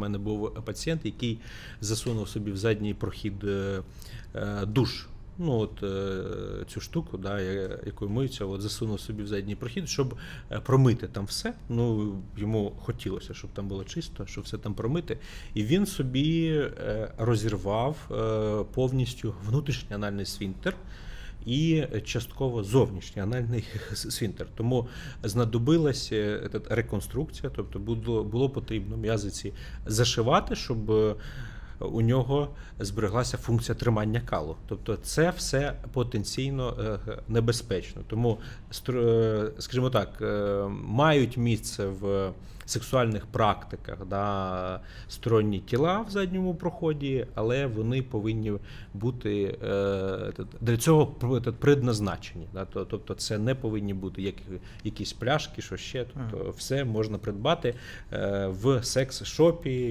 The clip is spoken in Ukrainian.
У мене був пацієнт, який засунув собі в задній прохід е, е, душ. Ну, от е, цю штуку, да, якою миються, от засунув собі в задній прохід, щоб е, промити там все. Ну, йому хотілося, щоб там було чисто, щоб все там промити. І він собі е, розірвав е, повністю внутрішній анальний свінтер і частково зовнішній анальний свінтер. Тому знадобилася е, реконструкція, тобто було, було потрібно м'язиці зашивати, щоб е, у нього збереглася функція тримання калу. Тобто це все потенційно е, небезпечно. Тому, е, скажімо так, е, мають місце в сексуальних практиках да, сторонні тіла в задньому проході, але вони повинні бути для цього тет- предназначені. Да, тобто це не повинні бути як, якісь пляшки, що ще. Тобто все можна придбати в секс-шопі